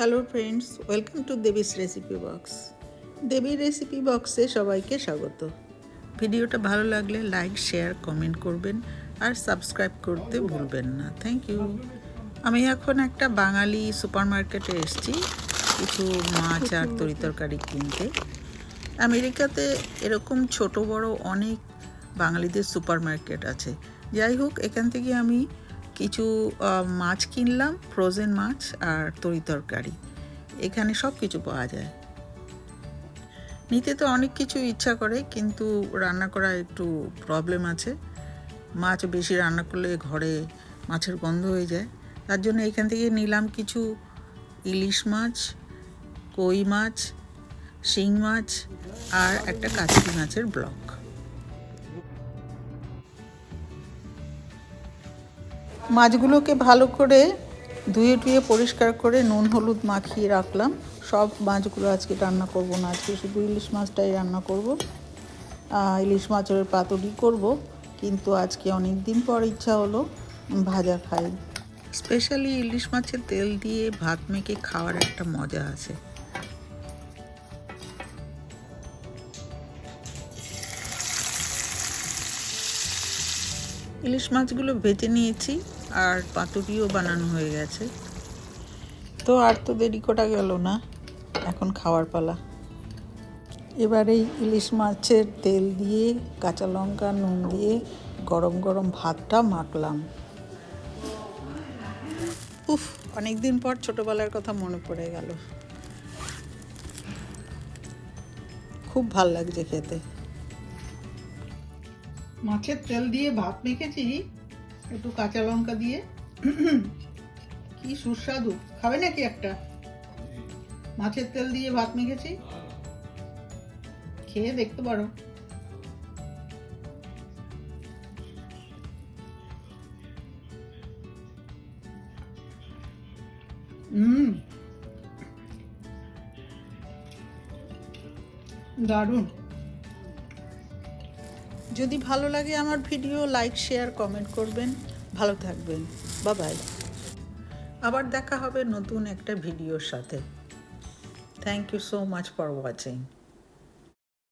Hello friends welcome to Devi's recipe box দেবীর recipe বক্সে সবাইকে স্বাগত। ভিডিওটা ভালো লাগলে লাইক শেয়ার কমেন্ট করবেন আর সাবস্ক্রাইব করতে ভুলবেন না। থ্যাংক ইউ আমি এখন একটা বাঙালি সুপার মার্কেটে এসেছি, কিছু মাছ আর তরিতরকারি কিনতে। আমেরিকাতে এরকম ছোট বড় অনেক বাঙালিদের সুপার মার্কেট আছে। যাই হোক, এখান থেকে আমি কিছু মাছ কিনলাম ফ্রোজেন মাছ আর তরিতরকারি এখানে সব কিছু পাওয়া যায়। নিতে তো অনেক কিছু ইচ্ছা করে, কিন্তু রান্না করা একটু প্রবলেম আছে। মাছ বেশি রান্না করলে ঘরে মাছের গন্ধ হয়ে যায়। তার জন্য এখান থেকে নিলাম কিছু ইলিশ মাছ, কই মাছ, শিং মাছ আর একটা কাচকি মাছের ব্লক মাছগুলোকে ভালো করে ধুয়ে টুয়ে পরিষ্কার করে নুন, হলুদ মাখিয়ে রাখলাম। সব মাছগুলো আজকে রান্না করব না। আজকে শুধু ইলিশ মাছটাই রান্না করব। ইলিশ মাছের পাতুরি করব। কিন্তু আজকে অনেক দিন পর ইচ্ছা হলো ভাজা খাই। স্পেশালি ইলিশ মাছের তেল দিয়ে ভাত মেখে খাওয়ার একটা মজা আছে। ইলিশ মাছগুলো ভেজে নিয়েছি আর পাতুরিও বানানো হয়ে গেছে। তো আর তো দেরি করা গেল না, এখন খাওয়ার পালা। এবার এই ইলিশ মাছের তেল দিয়ে, কাঁচা লঙ্কা, নুন দিয়ে গরম গরম ভাতটা মাখলাম। উফ অনেক দিন পর ছোটবেলার কথা মনে পড়ে গেল। খুব ভালো লাগছে খেতে। মাছের তেল দিয়ে ভাত মেখেছি, একটু কাঁচা লঙ্কা দিয়ে। কি সুস্বাদু। খাবে নাকি একটা? মাছের তেল দিয়ে ভাত মেখেছি। খেয়ে দেখতে পারো। হুম দারুণ। যদি ভালো লাগে আমার ভিডিও লাইক শেয়ার কমেন্ট করবেন। ভালো থাকবেন। বা বাই আবার দেখা হবে নতুন একটা ভিডিওর সাথে। Thank you so much for watching